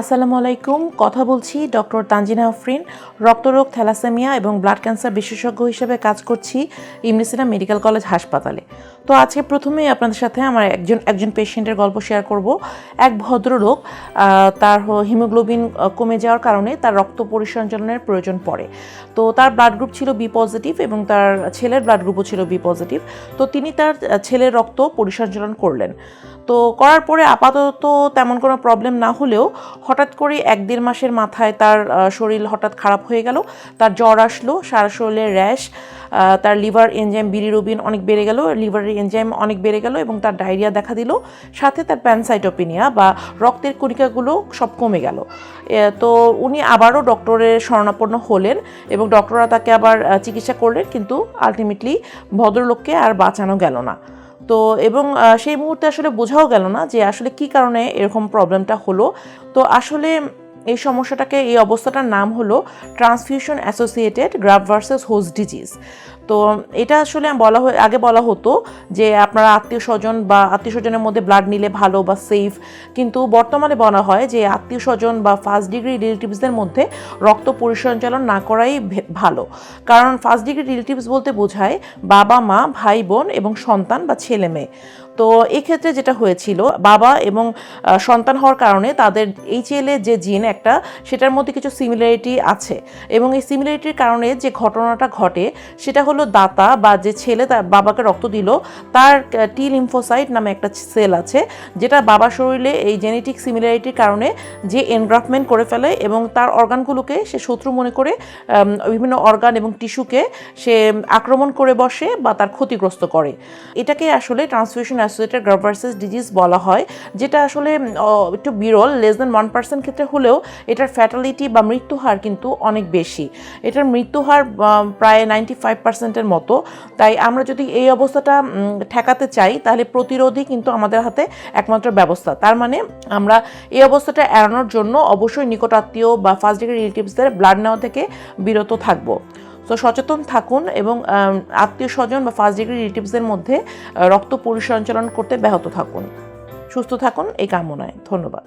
আসসালামু আলাইকুম। কথা বলছি ডক্টর তানজিনা আফরিন, রক্তরোগ, থ্যালাসেমিয়া এবং ব্লাড ক্যান্সার বিশেষজ্ঞ হিসেবে কাজ করছি ইমনিসিনা মেডিকেল কলেজ হাসপাতালে। তো আজকে প্রথমেই আপনাদের সাথে আমার একজন একজন পেশেন্টের গল্প শেয়ার করব। এক ভদ্রলোক তার হিমোগ্লোবিন কমে যাওয়ার কারণে তার রক্ত পরিসঞ্চালনের প্রয়োজন পড়ে। তো তার ব্লাড গ্রুপ ছিল বি পজিটিভ এবং তার ছেলের ব্লাড গ্রুপও ছিল বি পজিটিভ তো তিনি তার ছেলের রক্ত পরিসঞ্চালন করলেন। তো করার পরে আপাতত তেমন কোনো প্রবলেম না হলেও হঠাৎ করে এক দেড় মাসের মাথায় তার শরীর হঠাৎ খারাপ হয়ে গেল, তার জ্বর আসলো, সারা শরীরে র্যাশ তার লিভার এনজাইম বিলিরুবিন অনেক বেড়ে গেল লিভারের এনজাইম অনেক বেড়ে গেল এবং তার ডায়রিয়া দেখা দিল, সাথে তার প্যানসাইটোপিনিয়া বা রক্তের কণিকাগুলো সব কমে গেল। তো উনি আবারও ডক্টরের শরণাপন্ন হলেন এবং ডক্টররা তাকে আবার চিকিৎসা করলেন, কিন্তু আলটিমেটলি ভদ্রলোককে আর বাঁচানো গেল না। তো এবং সেই মুহূর্তে আসলে বোঝাও গেল না যে আসলে কি কারণে এরকম প্রবলেমটা হলো। তো আসলে এই সমস্যাটাকে, এই অবস্থাটার নাম হলো transfusion associated graft versus host disease. তো এটা আসলে বলা হয়, আগে বলা হতো যে আপনারা আত্মীয় স্বজন বা আত্মীয় স্বজনের মধ্যে ব্লাড নিলে ভালো বা সেফ কিন্তু বর্তমানে বলা হয় যে আত্মীয় স্বজন বা ফার্স্ট ডিগ্রি রিলেটিভসদের মধ্যে রক্ত পরিসঞ্চালন না করাই ভালো। কারণ ফার্স্ট ডিগ্রি রিলেটিভস বলতে বোঝায় বাবা, মা, ভাই, বোন এবং সন্তান বা ছেলে, মেয়ে। তো এক্ষেত্রে যেটা হয়েছিল, বাবা এবং সন্তান হওয়ার কারণে তাদের এইচএল এর যে জিন একটা, সেটার মধ্যে কিছু সিমিলারিটি আছে। এবং এই সিমিলারিটির কারণে যে ঘটনাটা ঘটে, সেটা হলো দাতা বা যে ছেলে তার বাবাকে রক্ত দিল, তার টি লিম্ফোসাইট নামে একটা সেল আছে, যেটা বাবার শরীরে এই জেনেটিক সিমিলারিটির কারণে যে এনগ্রাফমেন্ট করে ফেলে এবং তার অর্গানগুলোকে সে শত্রু মনে করে বিভিন্ন অর্গান এবং টিস্যুকে সে আক্রমণ করে বসে বা তার ক্ষতিগ্রস্ত করে। এটাকে আসলে ট্রান্সফিউশন অ্যাসোসিয়েটেড গ্রাভার্সেস ডিজিজ বলা হয়, যেটা আসলে একটু বিরল, লেস দেন ওয়ান পার্সেন্ট ক্ষেত্রে হলেও এটার ফ্যাটালিটি বা মৃত্যু হার কিন্তু অনেক বেশি। এটার মৃত্যু হার প্রায় নাইনটি ফাইভ পার্সেন্টের মতো। তাই আমরা যদি এই অবস্থাটা ঠেকাতে চাই, তাহলে প্রতিরোধই কিন্তু আমাদের হাতে একমাত্র ব্যবস্থা। তার মানে আমরা এই অবস্থাটা এড়ানোর জন্য অবশ্যই নিকটাত্মীয় বা ফার্স্ট ডিগ্রি রিলেটিভসদের ব্লাড নেওয়া থেকে বিরত থাকব। তো সচেতন থাকুন এবং আত্মীয় স্বজন বা ফার্স্ট ডিগ্রি রিলেটিভসদের মধ্যে রক্ত পরিসঞ্চালন করতে ব্যাহত থাকুন। সুস্থ থাকুন, এই কামনায়। ধন্যবাদ।